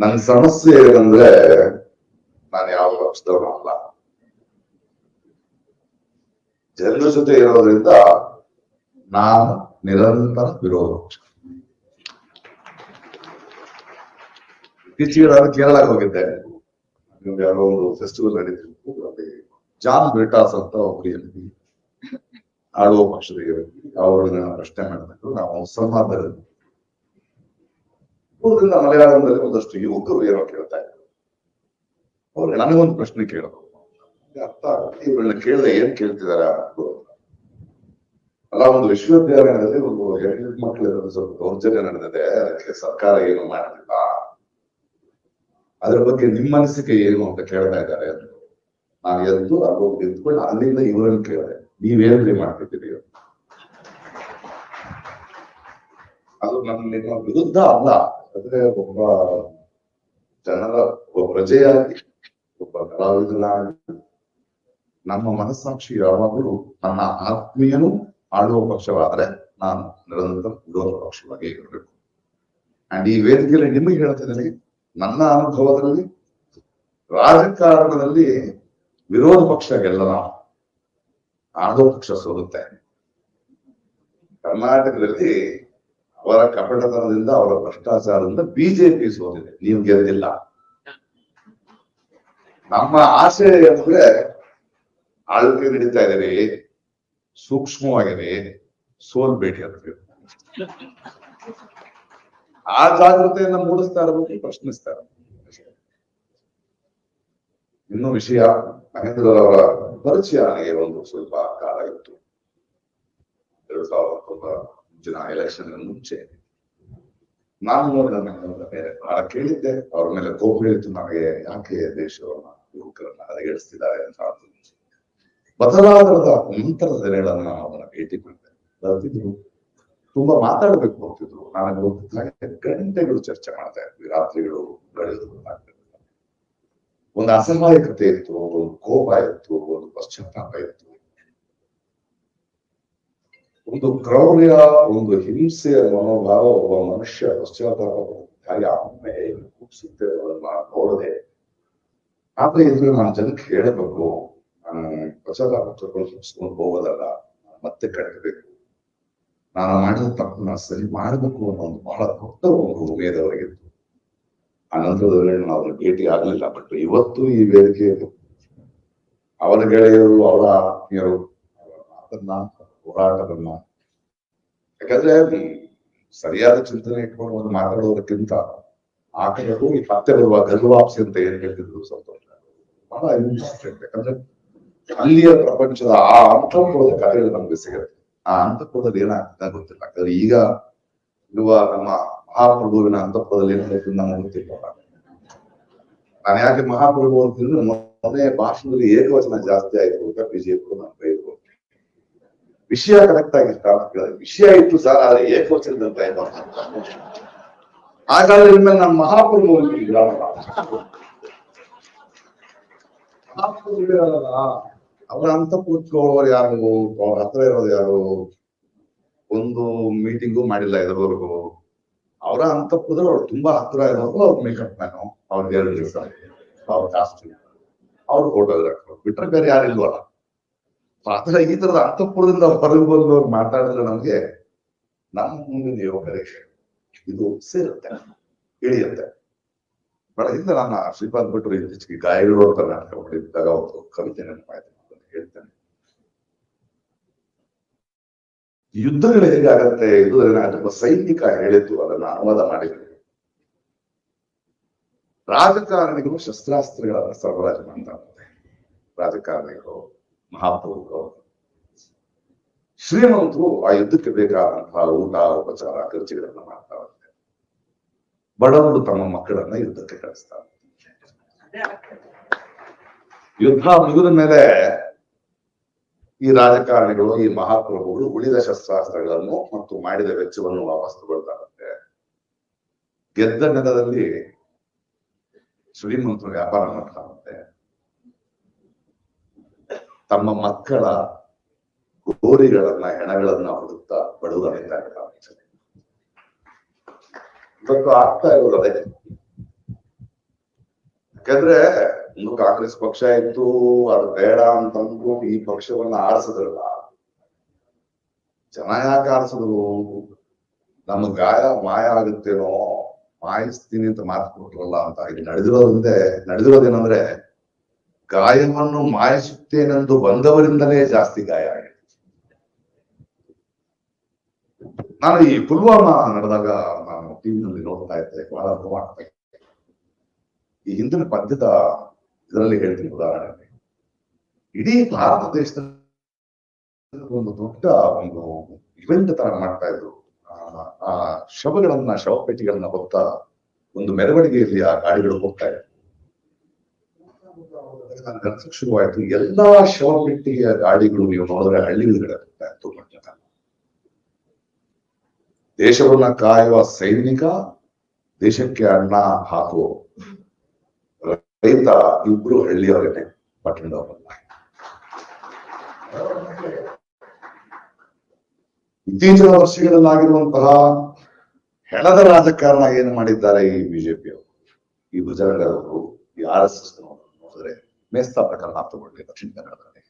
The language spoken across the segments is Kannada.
ನನ್ನ ಸಮಸ್ಯೆ ಏನಂದ್ರೆ ನಾನು ಯಾವ ಪಕ್ಷದವನು ಅಲ್ಲ ಜನರ ಜೊತೆ ಇರೋದ್ರಿಂದ ನಾನು ನಿರಂತರ ವಿರೋಧ ಪಕ್ಷ ಇತ್ತೀಚೆಗೆ ನಾನು ಕೇರಳಕ್ಕೆ ಹೋಗಿದ್ದೆ ಯಾರೋ ಒಂದು ಫೆಸ್ಟಿವಲ್ ನಡೀತಿತ್ತು ಅಲ್ಲಿ ಜಾನ್ ಬ್ರಿಟಾಸ್ ಅಂತ ಒಬ್ಬರು ಎಂ ಪಿ ಆಳುವ ಪಕ್ಷದ ಅವ್ರನ್ನ ಪ್ರಶ್ನೆ ಮಾಡಿದ್ರು ನಾವು ಸಂವಾದದಲ್ಲಿ ಪೂರ್ವದಿಂದ ಮಲಯಾಳಂದಲ್ಲಿ ಒಂದಷ್ಟು ಯುವಕರು ಏನೋ ಕೇಳ್ತಾ ಇದ್ರು ಅವ್ರು ನನಗೊಂದು ಪ್ರಶ್ನೆ ಕೇಳೋದು ಅರ್ಥ. ಇವ್ರನ್ನ ಕೇಳಿದ್ರೆ ಏನ್ ಕೇಳ್ತಿದಾರ ಅಲ್ಲ, ಒಂದು ವಿಶ್ವವಿದ್ಯಾಲಯದಲ್ಲಿ ಒಂದು ಹೆಣ್ಣು ಮಕ್ಕಳಿರೋದು ಸ್ವಲ್ಪ ದೌರ್ಜನ್ಯ ನಡೆದಿದೆ, ಅದಕ್ಕೆ ಸರ್ಕಾರ ಏನು ಮಾಡಲಿಲ್ಲ ಅದ್ರ ಬಗ್ಗೆ ನಿಮ್ಮ ಅನಿಸಿಕೆ ಏನು ಅಂತ ಕೇಳ್ತಾ ಇದ್ದಾರೆ. ನಾನು ಎದ್ದು ಅಲ್ಲಿ ನಿಂತ್ಕೊಂಡು ಅಲ್ಲಿಂದ ಇವರನ್ನು ಕೇಳಿದೆ ನೀವೇನ್ರಿ ಮಾಡ್ತಿದ್ದೀರಿ. ಅದು ನನ್ನ ವಿರುದ್ಧ ಅಲ್ಲ ಅಂದ್ರೆ ಒಬ್ಬ ಜನರ ಒಬ್ಬ ಪ್ರಜೆಯಾಗಿ, ಒಬ್ಬ ಕಲಾವಿದನಾಗಿ, ನಮ್ಮ ಮನಸ್ಸಾಕ್ಷಿ ಯಾವಾಗಲೂ ನನ್ನ ಆತ್ಮೀಯನು ಆಳುವ ಪಕ್ಷವಾದರೆ ನಾನು ನಿರಂತರ ವಿರೋಧ ಪಕ್ಷವಾಗಿ ಇರಬೇಕು. ಅಂಡ್ ಈ ವೇದಿಕೆಯಲ್ಲಿ ನಿಮಗೆ ಹೇಳ್ತಿದ್ದೀನಿ ನನ್ನ ಅನುಭವದಲ್ಲಿ, ರಾಜಕಾರಣದಲ್ಲಿ ವಿರೋಧ ಪಕ್ಷ ಗೆಲ್ಲಲ್ಲ. ಆಳುವ ಪಕ್ಷ ಸೋಲುತ್ತೆ. ಕರ್ನಾಟಕದಲ್ಲಿ ಅವರ ಕಪಟತನದಿಂದ ಅವರ ಭ್ರಷ್ಟಾಚಾರದಿಂದ ಬಿಜೆಪಿ ಸೋತಿದೆ. ನೀವು ಗೆದ್ದಿಲ್ಲ. ನಮ್ಮ ಆಸೆ ಅಂದ್ರೆ ಆಳ್ವಿಕೆ ನಡೀತಾ ಇದ್ದೀರಿ, ಸೂಕ್ಷ್ಮವಾಗಿರಿ, ಸೋಲ್ಬೇಡಿ ಅಂತ ಆ ಜಾಗೃತೆಯನ್ನ ಮೂಡಿಸ್ತಾ ಇರಬೇಕು, ಪ್ರಶ್ನಿಸ್ತಾ ಇರಬೇಕು. ಇನ್ನು ವಿಷಯ, ಮಹೇಂದ್ರ ಅವರ ಪರಿಚಯ ನನಗೆ ಒಂದು ಸ್ವಲ್ಪ ಕಾಲ ಇತ್ತು. ಎರಡ್ ಸಾವಿರದ ಎಲೆಕ್ಷನ್ ಮುಂಚೆ ನಾನು ನನ್ನ ಮೇಲೆ ಬಹಳ ಕೇಳಿದ್ದೆ. ಅವ್ರ ಮೇಲೆ ಕೋಪ ಹೇಳಿತ್ತು ನನಗೆ ಯಾಕೆ ದೇಶವನ್ನ ಯುವಕರನ್ನ ಹದಗೆಡಿಸ್ತಿದ್ದಾರೆ ಅಂತ ಬದಲಾವಣದ ನಂತರದ ದಿನಗಳನ್ನ ನಾನು ಭೇಟಿ ಮಾಡಿದೆ ಬರ್ತಿದ್ರು. ತುಂಬಾ ಮಾತಾಡ್ಬೇಕು ಅಂತಿದ್ರು ನನಗೆ ಗೊತ್ತಿದ್ದ ಗಂಟೆಗಳು ಚರ್ಚೆ ಮಾಡ್ತಾ ಇದ್ವಿ. ರಾತ್ರಿಗಳು ಗಡಿದು ಒಂದು ಅಸಹಾಯಕತೆ ಇತ್ತು, ಒಂದು ಕೋಪ ಇತ್ತು, ಒಂದು ಪಶ್ಚಾತ್ತಾಪ ಇತ್ತು. ಒಂದು ಕ್ರೌರ್ಯ, ಒಂದು ಹಿಂಸೆಯ ಮನೋಭಾವ, ಒಬ್ಬ ಮನುಷ್ಯ ಪಶ್ಚಾತ್ತಾಪ ಕೂಗ್ಸುತ್ತೆ ಅದನ್ನ ನೋಡದೆ, ಆದ್ರೆ ಇದ್ರೆ ನಾನು ಜನಕ್ಕೆ ಹೇಳಬೇಕು ಪಶ್ಚಾತ್ತಾಪ ಹೋಗೋದಲ್ಲ ಮತ್ತೆ ಕಟ್ಟಬೇಕು ನಾನು ಮಾಡಿದ ತಪ್ಪನ್ನ ಸರಿ ಮಾಡಬೇಕು ಅನ್ನೋ ಒಂದು ಬಹಳ ದೊಡ್ಡ ಒಂದು ಉಮೇದವಾಗಿತ್ತು ಆ ನಂತರದಲ್ಲಿ ನಾವು ಭೇಟಿ ಆಗಲಿಲ್ಲ ಬಟ್ ಇವತ್ತು ಈ ವೇದಿಕೆ ಅವರ ಗೆಳೆಯರು, ಅವರ ಆತ್ಮೀಯರು ಮಾತನ್ನ ಹೋರಾಟವನ್ನ ಯಾಕಂದ್ರೆ ಸರಿಯಾದ ಚಿಂತನೆ ಇಟ್ಕೊಂಡು ಒಂದು ಮಾತಾಡೋದಕ್ಕಿಂತ ಆ ಈ ಮತ್ತೆ ಬರುವ ಗಲ್ವಾಪ್ಸಿ ಅಂತ ಏನ್ ಹೇಳ್ತಿದ್ರು ಸಂತೋಷ. ಬಹಳ ಇಂಟ್ರೆಸ್ಟಿಂಗ್ ಯಾಕಂದ್ರೆ ಅಲ್ಲಿಯ ಪ್ರಪಂಚದ ಆ ಅಂತಃಪುರದ ಕಥೆಗಳು ನಮ್ಗೆ ಸಿಗುತ್ತೆ. ಆ ಅಂತಃಪುರದಲ್ಲಿ ಏನಾಗ್ತದೆ ಗೊತ್ತಿಲ್ಲ. ಯಾಕಂದ್ರೆ ಈಗ ಇರುವ ನಮ್ಮ ಮಹಾಪ್ರಭುವಿನ ಅಂತಃಪುರದಲ್ಲಿ ಏನಾಗುತ್ತೆ ನಮ್ಗೆ ಗೊತ್ತಿಲ್ಲ. ನಾನು ಯಾಕೆ ಮಹಾಪ್ರಭು ಅಂತಂದ್ರೆ ಮೊನ್ನೆ ಭಾಷಣದಲ್ಲಿ ಏಕವಚನ ಜಾಸ್ತಿ ಆಯ್ತು ಅಂತ ಬಿಜೆಪಿ ಕೂಡ ಬೈದ್ರು ವಿಷಯ ಕರೆಕ್ಟ್ ಆಗಿರ್ತಾವ ಅಂತ ವಿಷಯ ಇತ್ತು ಸರ್ ಆದ್ರೆ ಏಕವಚನದಂತ ಏನು ಹಾಗಾದ್ರೆ ಅಂತ ಇದ್ರಲ್ಲ. ಮಹಾಪ್ರಭು ಇದಾರಲ್ಲ, ಅವರ ಅಂತಃಪುರದವರು ಯಾರು? ಅವ್ರ ಹತ್ರ ಇರೋದು ಯಾರು? ಒಂದು ಮೀಟಿಂಗು ಮಾಡಿಲ್ಲ ಇದ್ರವರೆಗೂ. ಅವರ ಅಂತಃಪುರದಲ್ಲಿ ಅವ್ರು ತುಂಬಾ ಹತ್ರ ಇರೋರು ಅವ್ರ ಮೇಕಪ್ ಮ್ಯಾನು ಅವ್ರಿಗೆ ಎರಡು ದಿವಸ ಅವ್ರ ಕಾಸ್ಟ್ಯೂಮ್ ಅವ್ರ ಫೋಟೋಗ್ರಾಫರ್ ಬಿಟ್ರೆ ಬೇರೆ ಯಾರಿಲ್ವಲ್ಲ ಆತರ ಈ ತರದ ಅಂತಃಪುರದಿಂದ ಹೊರಗೆ ಬಂದವ್ರು ಮಾತಾಡಿದ್ರೆ ನಮ್ಗೆ ನಮ್ಮ ಮುಂದಿನ ಯುವಕರಿಗೆ ಇದು ಸೇರುತ್ತೆ, ಇಳಿಯುತ್ತೆ. ಬಹಳ ಹಿಂದೆ ನಾನು ಶ್ರೀಪಾದ್ ಭಟ್ರು ಇತ್ತೀಚೆಗೆ ಗಾಯಗಳು ಅಂತ ನಾಟಕ ಮಾಡಿದ್ದಾಗ ಒಂದು ಕವಿತೆ ನೆನಪಾಯ್ತು ಅಂತ ಹೇಳ್ತೇನೆ. ಯುದ್ಧಗಳು ಹೇಗಾಗತ್ತೆ? ಇದು ನಾಟಕ ಸೈನಿಕ ಹೇಳಿದ್ದು ಅದನ್ನ ಅನುವಾದ ಮಾಡಿದ್ರು. ರಾಜಕಾರಣಿಗಳು ಶಸ್ತ್ರಾಸ್ತ್ರಗಳನ್ನ ಸರಬರಾಜು ಮಾಡ್ತಾರೆ ರಾಜಕಾರಣಿಗಳು ಮಹಾಪ್ರಭುಗಳು ಶ್ರೀಮಂತರು ಆ ಯುದ್ಧಕ್ಕೆ ಬೇಕಾದಂತಹ ಊಟ ಉಪಚಾರ ಖರ್ಚುಗಳನ್ನ ಮಾಡ್ತಾ ಇರ್ತಾರೆ ಬಡವರು ತಮ್ಮ ಮಕ್ಕಳನ್ನ ಯುದ್ಧಕ್ಕೆ ಕಳಿಸ್ತಾರೆ ಯುದ್ಧ ಮುಗಿದ ಮೇಲೆ ಈ ರಾಜಕಾರಣಿಗಳು, ಈ ಮಹಾಪ್ರಭುಗಳು ಉಳಿದ ಶಸ್ತ್ರಾಸ್ತ್ರಗಳನ್ನು ಮತ್ತು ಮಾಡಿದ ವೆಚ್ಚವನ್ನು ವಾಪಸ್ ತಗೊಳ್ತಾರಂತೆ ಗೆದ್ದ ನೆಲದಲ್ಲಿ ಶ್ರೀಮಂತರು ವ್ಯಾಪಾರ ಮಾಡ್ತಾರಂತೆ ತಮ್ಮ ಮಕ್ಕಳ ಗೋರಿಗಳನ್ನ, ಹೆಣಗಳನ್ನ ಹುಡುಕ್ತಾ ಬಡವರಿಂದ ಇವತ್ತು ಆಗ್ತಾ ಇರೋದು. ಯಾಕಂದ್ರೆ ಒಂದು ಕಾಂಗ್ರೆಸ್ ಪಕ್ಷ ಇತ್ತು, ಅದು ಬೇಡ ಅಂತಂದ್ರು ಈ ಪಕ್ಷವನ್ನ ಆರಿಸಿದ್ರಲ್ಲ. ಜನ ಯಾಕೆ ಆರಿಸಿದ್ರು? ನಮ್ಗೆ ಗಾಯ, ಮಾಯ ಆಗುತ್ತೇನೋ? ಮಾಯಿಸ್ತೀನಿ ಅಂತ ಮಾತು ಕೊಟ್ರಲ್ಲ ಅಂತ. ಇಲ್ಲಿ ನಡೆದಿರೋದಂದ್ರೆ ನಡೆದಿರೋದೇನಂದ್ರೆ ಗಾಯವನ್ನು ಮಾಯಿಸುತ್ತೇನೆಂದು ಬಂದವರಿಂದಲೇ ಜಾಸ್ತಿ ಗಾಯ ಆಗಿದೆ. ನಾನು ಈ ಪುಲ್ವಾಮಾ ನಡೆದಾಗ ನಾನು ಟಿವಿನಲ್ಲಿ ನೋಡ್ತಾ ಇದ್ದೆ, ಬಹಳ ನೋವಾಗ್ತಾ ಈ ಹಿಂದಿನ ಪದ್ಯದ ಇದರಲ್ಲಿ ಹೇಳ್ತೀನಿ ಉದಾಹರಣೆ ಇಡೀ ಭಾರತ ದೇಶದಲ್ಲಿ ಒಂದು ದೊಡ್ಡ ಒಂದು ಇವೆಂಟ್ ತರ ಮಾಡ್ತಾ ಇದ್ರು. ಆ- ಆ ಶವಗಳನ್ನ, ಶವಪೆಟ್ಟಿಗಳನ್ನ ಹೊತ್ತ ಒಂದು ಮೆರವಣಿಗೆಯಲ್ಲಿ ಆ ಗಾಡಿಗಳು ಹೋಗ್ತಾ ಇದ್ರು ಅನ್ಸಕ್ ಶುರುವಾಯ್ತು ಎಲ್ಲಾ ಶವಪೆಟ್ಟಿಗೆಯ ಗಾಡಿಗಳು ನೀವು ನೋಡಿದ್ರೆ ಇತ್ತು ದೇಶವನ್ನ ಕಾಯುವ ಸೈನಿಕ, ದೇಶಕ್ಕೆ ಅಣ್ಣ ಹಾಕುವ ರೈತ ಇಬ್ರು ಹಳ್ಳಿಯವರೇನೆ ಪಟ್ಟಣದವರಲ್ಲ ಇತ್ತೀಚಿನ ವರ್ಷಗಳಲ್ಲಾಗಿರುವಂತಹ ಹೆಣದ ರಾಜಕಾರಣ ಏನು ಮಾಡಿದ್ದಾರೆ ಈ ಬಿಜೆಪಿಯವರು? ಈ ಭುಜರಂಗದವರು, ಈ ಆರ್ ಎಸ್ ಎಸ್ ನೋಡಿದ್ರೆ ಮೇಸ್ತಾ ಪ್ರಕರಣ ತಗೊಳ್ಳಿ ದಕ್ಷಿಣ ಕನ್ನಡದಲ್ಲಿ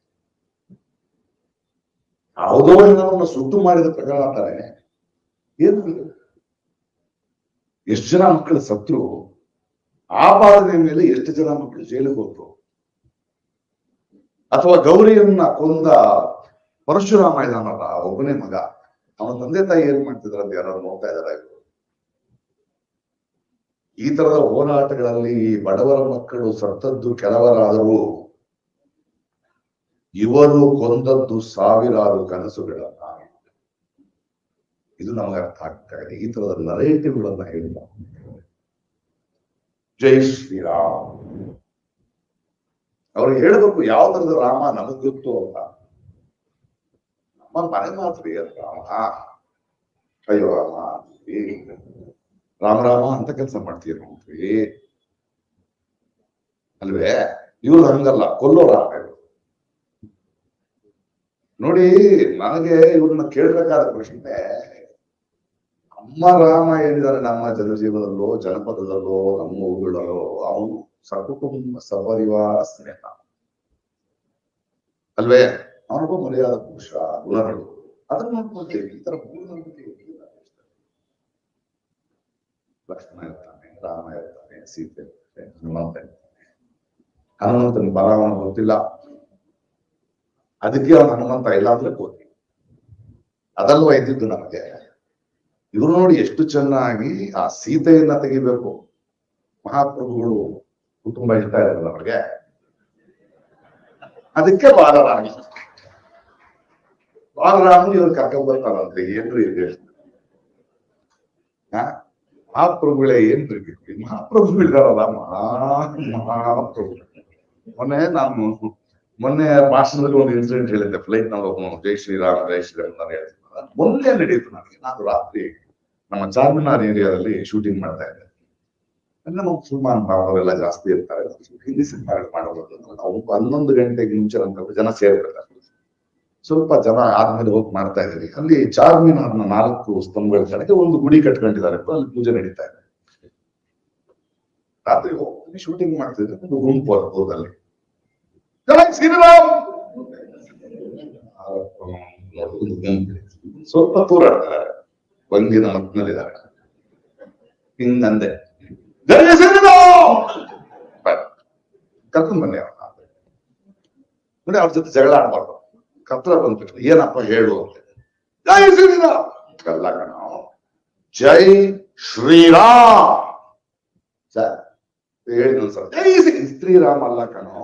ಯಾವುದೋ ಎಲ್ಲವನ್ನು ಸುಟ್ಟು ಮಾಡಿದ ಪ್ರಕರಣ ಅಂತಾರೆ ಏನು? ಎಷ್ಟು ಜನ ಮಕ್ಕಳು ಸತ್ರು ಆಪಾದನೆ ಮೇಲೆ ಎಷ್ಟು ಜನ ಮಕ್ಕಳು ಜೈಲಿಗೆ ಹೋದ್ರು ಅಥವಾ ಗೌರಿಯನ್ನ ಕೊಂದ ಪರಶುರಾಮ ಇದಾನಲ್ಲ ಒಬ್ಬನೇ ಮಗ ಅವನ ತಂದೆ ತಾಯಿ ಏನ್ ಮಾಡ್ತಿದಾರೆ ಅಂತ ಯಾರು ನೋಡ್ತಾ ಇದಾರೆ ಇವ್ರು? ಈ ತರದ ಹೋರಾಟಗಳಲ್ಲಿ ಬಡವರ ಮಕ್ಕಳು ಸತ್ತದ್ದು ಕೆಲವರಾದರೂ ಇವರು ಕೊಂದದ್ದು ಸಾವಿರಾರು ಕನಸುಗಳನ್ನ. ಇದು ನಮಗೆ ಅರ್ಥ ಆಗ್ತಾ ಇದೆ. ಈ ತರದ ನರೇಟಿವ್ಗಳನ್ನ ಹೇಳಿದ ಜೈ ಶ್ರೀರಾಮ್. ಅವ್ರು ಹೇಳ್ಬೇಕು ಯಾವ ತರದ ರಾಮ ನಮಗ್ ಗೊತ್ತು ಅಂತ. ನಮ್ಮ ಮನೆ ಮಾತ್ರ ರಾಮ? ಅಯ್ಯೋ ರಾಮ ಏ ರಾಮ ರಾಮ ಅಂತ ಕೆಲಸ ಮಾಡ್ತೀರಿ ನೋಡ್ರಿ ಅಲ್ವೇ? ಇವ್ರು ಹಂಗಲ್ಲ ಕೊಲ್ಲೋ ರಾಮ. ನೋಡಿ, ನನಗೆ ಇವ್ರನ್ನ ಕೇಳಬೇಕಾದ ಪ್ರಶ್ನೆ, ಅಮ್ಮ ರಾಮ ಏನಿದ್ದಾರೆ ನಮ್ಮ ಜನಜೀವನದಲ್ಲೋ, ಜನಪದದಲ್ಲೋ, ನಮ್ಮ ಊರುಗಳಲ್ಲೋ, ಅವನು ಸಕುಟುಂಬ ಸಪರಿವಾರ ಸ್ನೇಹ. ಅಲ್ವೇ? ಅವನೊಬ್ಬ ಮರ್ಯಾದ ಪುರುಷ, ಗುಣಗಳು. ಅದನ್ನ ನೋಡ್ಕೊಳ್ತೀವಿ ಈ ತರ. ಲಕ್ಷ್ಮಣ ಇರ್ತಾನೆ ರಾಮ ಇರ್ತಾನೆ ಸೀತೆ ಇರ್ತಾನೆ ಹನುಮಂತ ಇರ್ತಾನೆ ಹನುಮಂತನ ಬಲ ಗೊತ್ತಿಲ್ಲ. ಅದಕ್ಕೆ ಅವನು ಹನುಮಂತ ಇಲ್ಲ ಅಂದ್ರೆ ಕೋತಿ. ಅದಲ್ವ ಇದ್ದಿದ್ದು ನಮಗೆ. ಇವರು ನೋಡಿ ಎಷ್ಟು ಚೆನ್ನಾಗಿ ಆ ಸೀತೆಯನ್ನ ತೆಗಿಬೇಕು. ಮಹಾಪ್ರಭುಗಳು ಕುಟುಂಬ ಇರ್ತಾ ಇರಲ್ಲ ಅವ್ರಿಗೆ. ಅದಕ್ಕೆ ಬಾಲರಾಮ. ಬಾಲರಾಮನ್ ಇವ್ರು ಕರ್ಕೊಂಡ್ ಬರ್ತಾರಂತೆ. ಏನ್ರಿ ಇದು? ಮಹಾಪ್ರಭುಗಳೇ ಏನ್ರಿ ಇದು? ಮಹಾಪ್ರಭುಗಳಿದಾರಲ್ಲ ಮಹಾ ಮಹಾಪ್ರಭು ಮೊನ್ನೆ ನಾನು, ಮೊನ್ನೆ ಭಾಷಣದಲ್ಲಿ ಒಂದು ಇನ್ಸಿಡೆಂಟ್ ಹೇಳಿದ್ದೆ ಫ್ಲೈಟ್ನಲ್ಲಿ ಜೈ ಶ್ರೀರಾಮ್ ಜೈ ಶ್ರೀರಾಮ್ ನಾನು ಹೇಳ್ತೀನಿ ಮೊನ್ನೆ ನಡೀತು ನನಗೆ, ನಾನು ರಾತ್ರಿ ನಮ್ಮ ಚಾರ್ಮಿನಾರ್ ಏರಿಯಾದಲ್ಲಿ ಶೂಟಿಂಗ್ ಮಾಡ್ತಾ ಇದ್ದೆ. ನಮ್ಮ ಮುಸಲ್ಮಾನ್ ಬಾಬಾರೆಲ್ಲ ಜಾಸ್ತಿ ಇರ್ತಾರೆ ಹಿಂದಿ ಸಿನಿಮಾಗಳು ಮಾಡೋದು ಹನ್ನೊಂದು ಗಂಟೆಗೆ ಮುಂಚೆ ಅಂತ ಜನ ಸೇರ್ಬಿಡ್ತಾರೆ. ಸ್ವಲ್ಪ ಜನ ಆದ್ಮೇಲೆ ಹೋಗಿ ಮಾಡ್ತಾ ಇದ್ದೀವಿ ಅಲ್ಲಿ ಚಾರ್ಮಿನಾರ್ನ ನಾಲ್ಕು ಸ್ತಂಭಗಳ ಕಡೆಗೆ ಒಂದು ಗುಡಿ ಕಟ್ಕೊಂಡಿದ್ದಾರೆ. ಅಲ್ಲಿ ಪೂಜೆ ನಡೀತಾ ಇದೆ. ರಾತ್ರಿ ಹೋಗಿ ಶೂಟಿಂಗ್ ಮಾಡ್ತಿದ್ರೆ ಒಂದು ಗುಂಪು ಅದ್ಭುತದಲ್ಲಿ ಅಲ್ಲಿ ಶ್ರೀರಾಮ್. ಸ್ವಲ್ಪ ದೂರ ಬಂದಿನ ಮತ್ತಿನಲ್ಲಿದ್ದಾರೆ ಹಿಂಗಂದೆ. ಕರ್ಕೊಂಡ್ ಬನ್ನಿ ಅವ್ರನ್ನ. ನೋಡಿ ಅವ್ರ ಜೊತೆ ಜಗಳ ಆಡ್ಬಾರ್ದು. ಕತ್ರ ಬಂದ್ಬಿಟ್ಟು ಏನಪ್ಪ ಹೇಳು ಅಂತ ಜೈ ಶ್ರೀರಾಮ್. ಅಲ್ಲ ಕಣ. ಜೈ ಶ್ರೀರಾಮ್. ಸರ್ ಹೇಳಿ ಒಂದ್ಸಲ ಜೈ ಶ್ರೀ ಶ್ರೀರಾಮ್ ಅಲ್ಲ ಕಣೋ.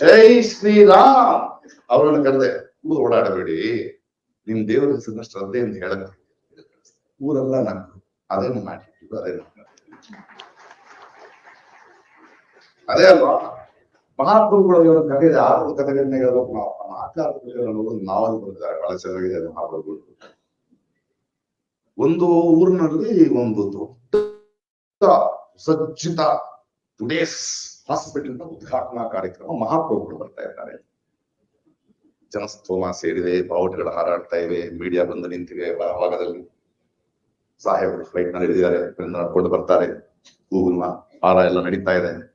ಜೈ ಶ್ರೀರಾಮ್. ಅವರನ್ನು ಕರೆದೆ ಊರು ಓಡಾಡಬೇಡಿ. ನಿಮ್ ದೇವರ ಹೆಸರಿನ ಶ್ರದ್ಧೆಯಿಂದ ಹೇಳಕ್ ಊರೆಲ್ಲ ನಂಗೆ ಅದೇನು ಮಾಡಿಟ್ಟಿದ್ದು ಅದೇನು ಅದೇ ಅಲ್ವಾ? ಮಹಾಪ್ರಭುಗಳು ಇವರು ಕಥೆ ಆರು ಕಥೆಗಳನ್ನ ಹೇಳಬೇಕು ನಾವು. ಆಚಾರ ನಾವು ಬಂದಿದ್ದಾರೆ ಬಹಳ ಚೆನ್ನಾಗಿದೆ ಮಹಾಪ್ರಭುಗಳು. ಒಂದು ಊರಿನಲ್ಲಿ ಒಂದು ದೊಡ್ಡ ಸಜ್ಜಿತ ಟುಡೇಸ್ ಹಾಸ್ಪಿಟಲ್ ಉದ್ಘಾಟನಾ ಕಾರ್ಯಕ್ರಮ ಮಹಾಪ್ರಭುಗಳು ಬರ್ತಾ ಇದ್ದಾರೆ. ಜನಸ್ತೋಮ ಸೇರಿದೆ ಬಾವುಟಗಳು ಹಾರಾಡ್ತಾ ಇವೆ ಮೀಡಿಯಾ ಬಂದು ನಿಂತಿವೆ ಭಾಗದಲ್ಲಿ ಸಾಹೇಬರು ಫ್ಲೈಟ್ನಲ್ಲಿ ಇಳಿದಿದ್ದಾರೆ. ಕೊಂಡು ಬರ್ತಾರೆ. ಹೂವಿನ ಹಾರ ಎಲ್ಲ ನಡೀತಾ ಇದೆ.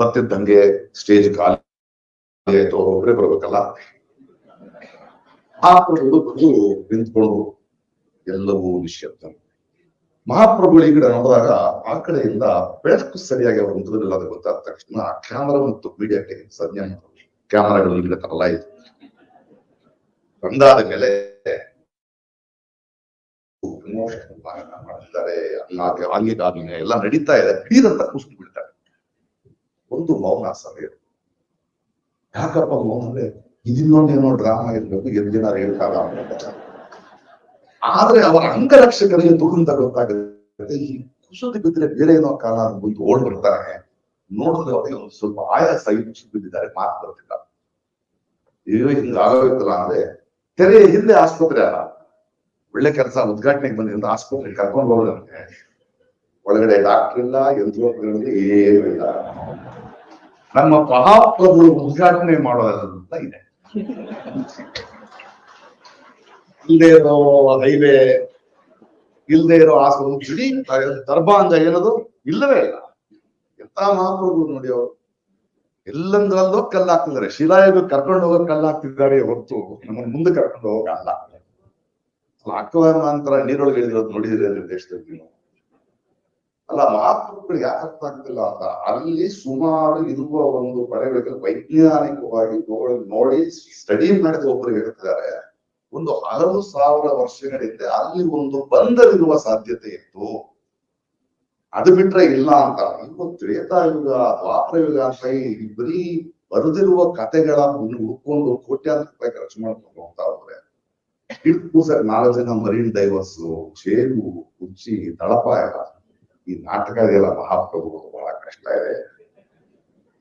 ಬರ್ತಿದ್ದಂಗೆ ಸ್ಟೇಜ್ ಖಾಲಿ ಆಯ್ತು ಒಬ್ಬರೇ ಬರ್ಬೇಕಲ್ಲ? ಆ ಬಂದು ನಿಂತ್ಕೊಂಡು ಎಲ್ಲವೂ ನಿಶ್ಶಬ್ದ ಮಹಾಪ್ರಭುಗಳಿಗೆ ನೋಡಿದಾಗ ಆ ಕಡೆಯಿಂದ ಬೆಳಕು ಸರಿಯಾಗಿ ಅವರ ಮುಖದಲ್ಲಿ ಅದು ಗೊತ್ತಾದ ತಕ್ಷಣ ಕ್ಯಾಮರಾ ಮತ್ತು ಮೀಡಿಯಾಕ್ಕೆ ಸದ್ಯ ಕ್ಯಾಮರಾಗಳು ಈ ಕಡೆ ತರಲಾಯಿತು. ಬಂದಾದ ಮೇಲೆ ಮಾಡಿದ್ದಾರೆ ಎಲ್ಲ ನಡೀತಾ ಇದೆ. ಹೀರಂತ ಕುಸಿದು ಬಿಡ್ತಾರೆ ಒಂದು ಮೌನ ಸಭೆ. ಯಾಕಪ್ಪ ಮೌನ ಇದಿನ್ನೊಂದೇನೋ ಡ್ರಾಮಾ ಇರಬೇಕು ಎರಡು ಜನ ಹೇಳ್ತಾರ ಆದ್ರೆ ಅವರ ಅಂಗರಕ್ಷಕರಿಗೆ ದುರಂತ ಗೊತ್ತಾಗುತ್ತೆ. ಈ ಕುಸಿದು ಬಿದ್ದರೆ ಬೇರೆ ಏನೋ ಕಾಲ ಬಂದು ಓಡ್ ಬರ್ತಾರೆ ನೋಡಿದ್ರೆ ಅವರಿಗೆ ಒಂದು ಸ್ವಲ್ಪ ಆಯಾಸ ಇಚ್ಚು ಬಿದ್ದಿದ್ದಾರೆ, ಮಾತು ಬರ್ತಿಲ್ಲ. ಈಗ ಹಿಂಗ ಆಗೋಗಿತ್ತಲ್ಲ ಅಂದ್ರೆ ತೆರೆ ಹಿಂದೆ ಆಸ್ಪತ್ರೆ ಅಲ್ಲ. ಒಳ್ಳೆ ಕೆಲಸ, ಉದ್ಘಾಟನೆಗೆ ಬಂದಿದ್ದ ಆಸ್ಪತ್ರೆಗೆ ಕರ್ಕೊಂಡು ಹೋಗೋದಂತೆ ಒಳಗಡೆ ಡಾಕ್ಟರ್ ಇಲ್ಲ ಯಂತ್ರೋಪಕರಣ ಏನೂ ಇಲ್ಲ. ನಮ್ಮ ಮಹಾಪ್ರಭುಗಳು ಉದ್ಘಾಟನೆ ಮಾಡೋದಂತ ಇದೆ. ಇಲ್ಲದೆ ಇರೋ ಹೈವೇ ಇಲ್ಲದೆ ಇರೋ ಆಸ್ಪತ್ರೆ ಬಿಡಿ ದರ್ಭಾಂಗ ಏನದು? ಇಲ್ಲವೇ ಇಲ್ಲ. ಎಂತ ಮಹಾಪ್ರಭು ನೋಡಿ ಅವರು. ಎಲ್ಲಂದ್ರಲ್ಲೋ ಕಲ್ಲಾಗ್ತಿದ್ದಾರೆ. ಶಿಲಾಯುಗ ಕರ್ಕೊಂಡು ಹೋಗೋ ಕಲ್ಲಾಕ್ತಿದ್ದಾರೆ ಹೊರತು ನಮ್ಮನ್ನ ಮುಂದೆ ಕರ್ಕೊಂಡು ಹೋಗಲ್ಲ ಅಕ್ವಾಂತರ ನೀರೊಳಗೆ ಇಳಿದಿರೋದು ನೋಡಿದ್ರೆ ದೇಶದಲ್ಲಿ ನೀವು. ಅಲ್ಲ ಮಾತೃಗಳು ಯಾಕೆ ಅರ್ಥ ಆಗ್ತಿಲ್ಲ ಅಂತ. ಅಲ್ಲಿ ಸುಮಾರು ಇರುವ ಒಂದು ಪಡೆಗಳಿಗೆ ವೈಜ್ಞಾನಿಕವಾಗಿ ನೋಡಿ ನೋಡಿ ಸ್ಟಡಿ ಮಾಡಿದ ಒಬ್ಬರು ಹೇಳ್ತಿದ್ದಾರೆ. ಒಂದು ಹಲವು ಸಾವಿರ ವರ್ಷಗಳಿಂದ ಅಲ್ಲಿ ಒಂದು ಬಂದರಿರುವ ಸಾಧ್ಯತೆ ಇತ್ತು. ಅದು ಬಿಟ್ರೆ ಇಲ್ಲ ಅಂತ. ಇವತ್ತು ತ್ರೇತಾಯುಗ ದ್ವಾಪರಯುಗ ಅಂತ ಈ ಬರೀ ಬರೆದಿರುವ ಕಥೆಗಳ ಹುಡ್ಕೊಂಡು ಕೋಟ್ಯಾಂತರ ರೂಪಾಯಿ ಖರ್ಚು ಮಾಡ್ಕೊಂಡು ಹೋಗ್ತಾ ಹೋದ್ರೆ. ಹಿಡ್ಕು ಸರ್ ನಾಲ್ಕು ಜನ ಮರೀನ್ ಡೈವರ್ಸ್ ಚೇರು ಕುಚ್ಚಿ ತಳಪಾಯ. ಈ ನಾಟಕ ಇದೆಯಲ್ಲ ಮಹಾಪ್ರಭುಗಳು ಬಹಳ ಕಷ್ಟ ಇದೆ.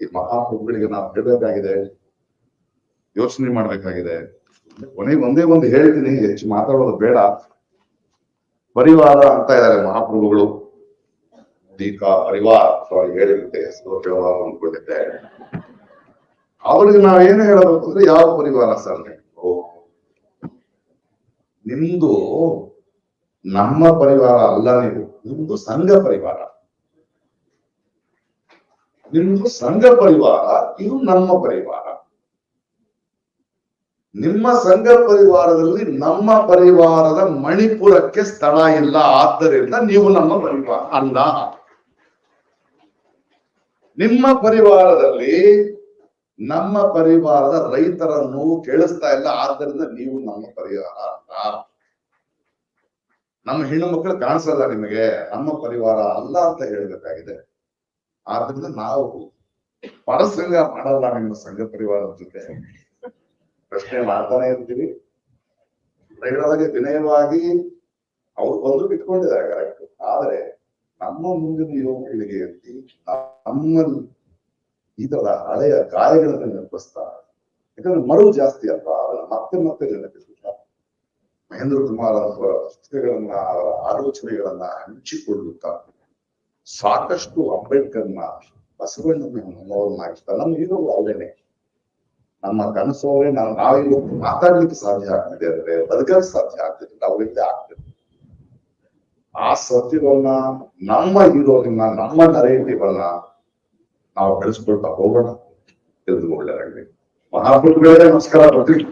ಈ ಮಹಾಪ್ರಭುಗಳಿಗೆ ನಾವು ಹೇಳಬೇಕಾಗಿದೆ, ಯೋಚನೆ ಮಾಡ್ಬೇಕಾಗಿದೆ. ಕೊನೆಗೆ ಒಂದೇ ಒಂದು ಹೇಳ್ತೀನಿ ಹೆಚ್ಚು ಮಾತಾಡೋದು ಬೇಡ. ಪರಿವಾರ ಅಂತ ಇದ್ದಾರೆ ಮಹಾಪ್ರಭುಗಳು. ದೀಕಾ ಪರಿವಾರ ಸಾರಿ ಹೇಳಿರುತ್ತೆ ಹೆಸರು ವ್ಯವಹಾರ ಅಂದ್ಕೊಂಡಿದ್ದೆ. ಅವ್ರಿಗೆ ನಾವೇನು ಹೇಳಬೇಕು ಅಂದ್ರೆ ಯಾವ ಪರಿವಾರ ಸರ್ ನಿಮ್ದು ನಮ್ಮ ಪರಿವಾರ ಅಲ್ಲ ನೀವು. ನಿಮ್ದು ಸಂಘ ಪರಿವಾರ. ನಿಮ್ದು ಸಂಘ ಪರಿವಾರ ಇದು ನಮ್ಮ ಪರಿವಾರ. ನಿಮ್ಮ ಸಂಘ ಪರಿವಾರದಲ್ಲಿ ನಮ್ಮ ಪರಿವಾರದ ಮಣಿಪುರಕ್ಕೆ ಸ್ಥಳ ಇಲ್ಲ ಆದ್ದರಿಂದ ನೀವು ನಮ್ಮ ಪರಿವಾರ. ಅಲ್ಲ. ನಿಮ್ಮ ಪರಿವಾರದಲ್ಲಿ ನಮ್ಮ ಪರಿವಾರದ ರೈತರನ್ನು ನೋವು ಕೇಳಿಸ್ತಾ ಇಲ್ಲ ಆದ್ದರಿಂದ ನೀವು ನಮ್ಮ ಪರಿವಾರ ಅಲ್ಲ ನಮ್ಮ ಹೆಣ್ಣು ಮಕ್ಕಳು ಕಾಣಿಸಲ್ಲ ನಿಮಗೆ, ನಮ್ಮ ಪರಿವಾರ ಅಲ್ಲ ಅಂತ ಹೇಳ್ಬೇಕಾಗಿದೆ. ಆದ್ರಿಂದ ನಾವು ಪರಸಂಗ ಮಾಡಲ್ಲ ನಿಮ್ಮ ಸಂಘ ಪರಿವಾರದ ಜೊತೆ. ಪ್ರಶ್ನೆ ಮಾಡ್ತಾನೆ ಇರ್ತೀವಿ. ರೈಲೊಳಗೆ ವಿನಯವಾಗಿ ಅವ್ರು ಬಂದು ಬಿಟ್ಕೊಂಡಿದ್ದಾರೆ ಕರೆಕ್ಟ್ ಆದ್ರೆ ನಮ್ಮ ಮುಂದಿನ ಯುವ ಪೀಳಿಗೆಯಲ್ಲಿ ನಮ್ಮ ಈ ತರದ ಹಳೆಯ ಗಾಯಗಳನ್ನು ನೆನಪಿಸ್ತಾ, ಯಾಕಂದ್ರೆ ಮರು ಜಾಸ್ತಿ ಅಲ್ವಾ? ಮತ್ತೆ ಮತ್ತೆ ನೆನಪಿಸುತ್ತಾ ಮಹೇಂದ್ರ ಕುಮಾರ್ ಅವರ ಪುಸ್ತಕಗಳನ್ನ ಆಲೋಚನೆಗಳನ್ನ ಹಂಚಿಕೊಳ್ಳುತ್ತಾ ಸಾಕಷ್ಟು ಅಂಬೇಡ್ಕರ್ನ ಬಸವಣ್ಣನ ಮನೋರನ್ನಾಗಿಸ್ತಾ ನಮ್ಮ ಹೀರೋಗಳು ಅಲ್ಲೇನೆ. ನಮ್ಮ ಕನಸು ನಾವು ನಾವಿಲ್ಲಿ ಮಾತಾಡ್ಲಿಕ್ಕೆ ಸಾಧ್ಯ ಆಗ್ತಿದೆ ಅಂದ್ರೆ ಬದುಕಲು ಸಾಧ್ಯ ಆಗ್ತಿದೆ ಅವರಿಂದ ಆಗ್ತದೆ ಆ ಸತ್ಯವನ್ನ ನಮ್ಮ ಇರೋದನ್ನ ನಮ್ಮ ನರೇಟಿವ್ ಅನ್ನ ನಾವು ಬೆಳೆಸ್ಕೊಳ್ತಾ ಹೋಗೋಣ ತಿಳಿದು ಒಳ್ಳೆಯದಾಗಲಿ ಮಹಾಪ್ರಭುಗಳೇ, ನಮಸ್ಕಾರ ಬರ್ತೀವಿ